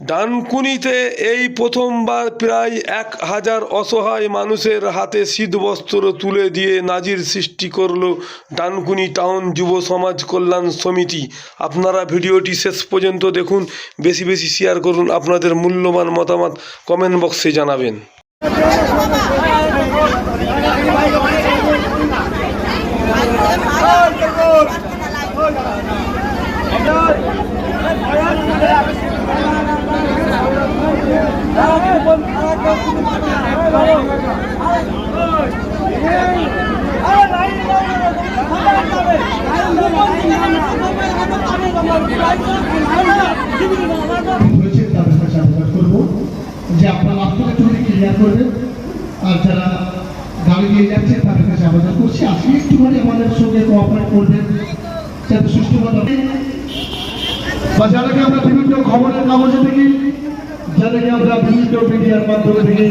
ডানকুনিতে এই প্রথমবার প্রায় এক হাজার অসহায় মানুষের হাতে শীতবস্ত্র তুলে দিয়ে নাজির সৃষ্টি করল ডানকুনি টাউন যুব সমাজ কল্যাণ সমিতি। আপনারা ভিডিওটি শেষ পর্যন্ত দেখুন, বেশি বেশি শেয়ার করুন, আপনাদের মূল্যবান মতামত কমেন্ট বক্সে জানাবেন। তাদের কাছে আবেদন করব যে আপনারা আপনারা একটু ক্লিয়ার করবেন, আর যারা গাড়ি নিয়ে যাচ্ছে তাদের কাছে আবেদন করছি। আজকে একটুখানি আমাদের সঙ্গে কোঅপারেট করবেন, যাতে সুষ্ঠুভাবে বা আমরা বিভিন্ন খবরের কাগজে দেখি? যাদেরকে আমরা বিভিন্ন মিডিয়ার মাধ্যমে থেকে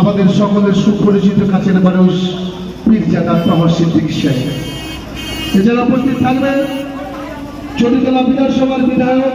আমাদের সকলের সুপরিচিত কাছের মানুষ পীরজাদা তামার সিদ্দিক শেখ এছাড়া উপস্থিত থাকবেন। চটিতলা বিধানসভার বিধায়ক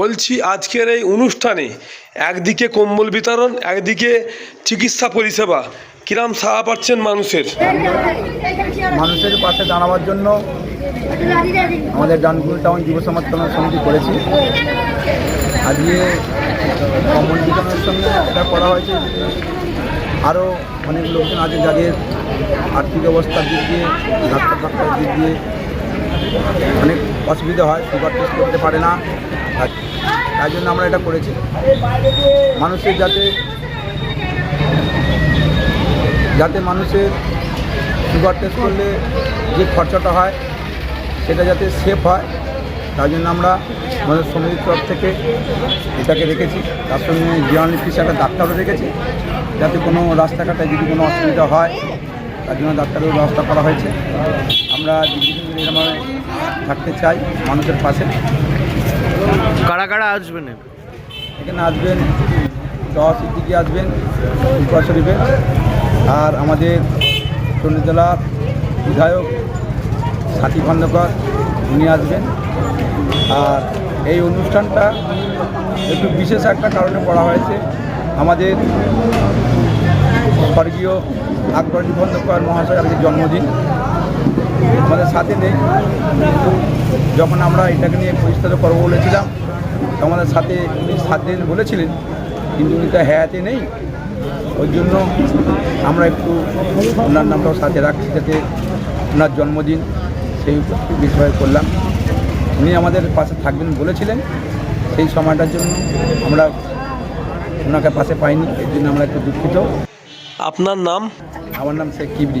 বলছি আজকের এই অনুষ্ঠানে একদিকে কম্বল বিতরণ, একদিকে চিকিৎসা পরিষেবা। কিরাম সাহা পাচ্ছেন মানুষের? মানুষের পাশে দাঁড়াবার জন্য আমাদের ডানকুল টাউন যুব কল্যাণ সমিতি করেছি। আজকে কম্বল বিতরণের সঙ্গে এটা করা হয়েছে। আরও অনেক লোকজন আছে যাদের আর্থিক অবস্থার দিক দিয়ে, ডাক্তার ডাক্তার দিক দিয়ে অনেক অসুবিধা হয়, সুগার টেস্ট করতে পারে না। আর তাই জন্য আমরা এটা করেছি। মানুষের যাতে যাতে মানুষের সুগার টেস্ট করলে যে খরচাটা হয়, সেটা যাতে সেফ হয় তার জন্য আমরা আমাদের সমিতির তরফ থেকে এটাকে রেখেছি। তার সঙ্গে জিওনালিস্ট একটা ডাক্তারও রেখেছি, যাতে কোনো রাস্তাঘাটে যদি কোনো অসুবিধা হয়, তার জন্য ডাক্তারের ব্যবস্থা করা হয়েছে। আমরা দীর্ঘদিন থাকতে চাই মানুষের পাশে। কারা কারা আসবেন? এখানে আসবেন দশ দিকে আসবেন শরীফে। আর আমাদের চন্ডীতলার বিধায়ক সাথী খন্দকার, উনি আসবেন। আর এই অনুষ্ঠানটা একটু বিশেষ একটা কারণে করা হয়েছে। আমাদের স্বর্গীয় আকবর খন্দকার মহাশয় আজকে জন্মদিন। আমাদের সাথে নেই। যখন আমরা এটাকে নিয়ে পরিষ্কার করব বলেছিলাম আমাদের সাথে উনি সাত দিন বলেছিলেন কিন্তু উনি তো হ্যাঁতে নেই। ওই জন্য আমরা একটু ওনার নামটাও সাথে রাখছি যাতে ওনার জন্মদিন সেই বিষয়ে করলাম। উনি আমাদের পাশে থাকবেন বলেছিলেন সেই সময়টার জন্য আমরা ওনাকে পাশে পাইনি এর জন্য আমরা একটু দুঃখিত। আপনার নাম? আমার নাম শেখ কিবরি।